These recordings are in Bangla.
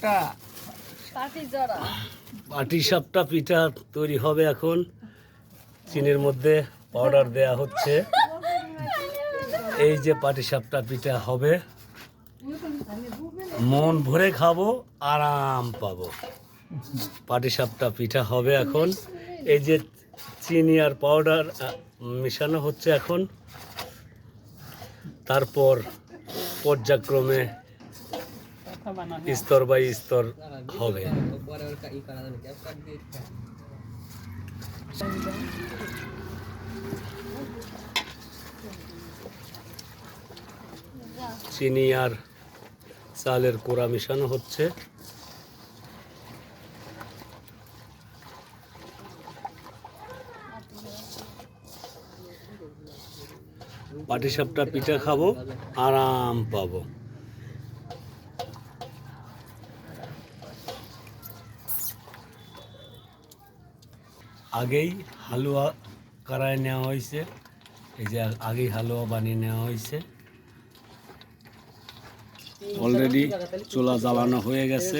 সাপটা পাটি সাপটা পিঠা তৈরি হবে এখন। চিনির মধ্যে পাউডার দেয়া হচ্ছে। এই যে পাটি সাপটা পিঠা হবে। মন ভরে খাব আরাম পাবো। পাটি সাপটা পিঠা হবে এখন। এই যে চিনি আর পাউডার মেশানো হচ্ছে এখন। তারপর পর্যায়ক্রমে স্তর বাই স্তর হবে। চিনি আর চালের কোড়া মেশানো হচ্ছে। পাটিসাপটা পিঠা খাব, আরাম পাবো। আগেই হালুয়া করায় নেওয়া হয়েছে। এই যে আগেই হালুয়া বানিয়ে নেওয়া হয়েছে। অলরেডি চুলা জ্বালানো হয়ে গেছে।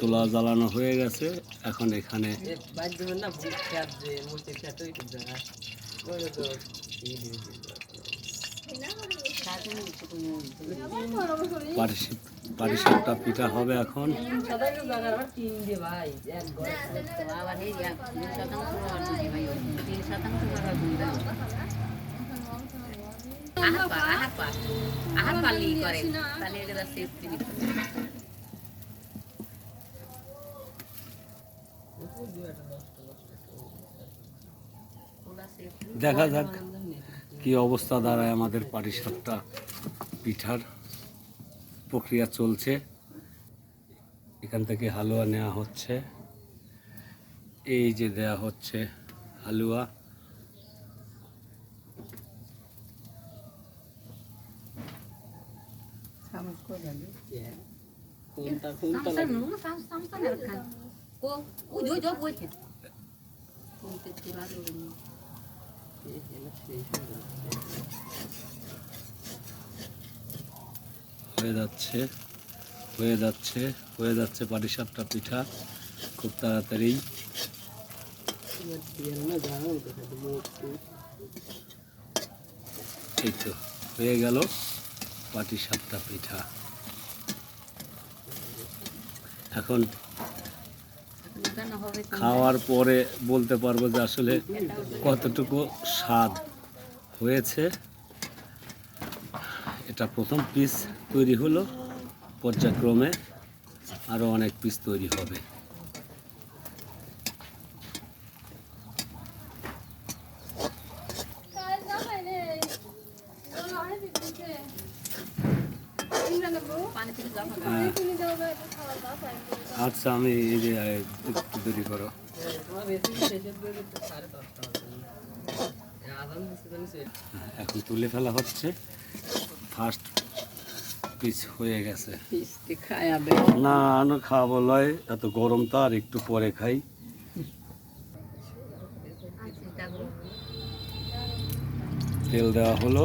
চুলা জ্বালানো হয়ে গেছে। এখন এখানে পাটিসাপটা পিঠা হবে এখন। দেখা যাক। কি অবস্থা দাঁড়ায় আমাদের পাটিসাপটা পিঠার প্রক্রিয়া চলছে এখান থেকে হালুয়া নেওয়া হচ্ছে এই যে দেয়া হচ্ছে হালুয়া হয়ে যাচ্ছে হয়ে যাচ্ছে হয়ে যাচ্ছে পাটিসাপটা পিঠা খুব তাড়াতাড়ি। এই তো, হয়ে গেল পাটিসাপটা পিঠা। এখন খাওয়ার পরে বলতে পারব যে আসলে কতটুকু স্বাদ হয়েছে। এটা প্রথম পিস তৈরি হলো। পর্যায়ক্রমে আরও অনেক পিস তৈরি হবে। হ্যাঁ, আচ্ছা আমি এই যে একটু দেরি করো। এখন তুলে ফেলা হচ্ছে। ফার্স্ট পিস হয়ে গেছে। না না খাওয়াবো লয়। এত গরম তো আর একটু পরে খাই। তেল দেওয়া হলো।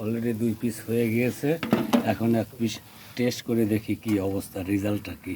অলরেডি দুই পিস হয়ে গিয়েছে। এখন এক পিস টেস্ট করে দেখি কি অবস্থা রেজাল্টটা কি?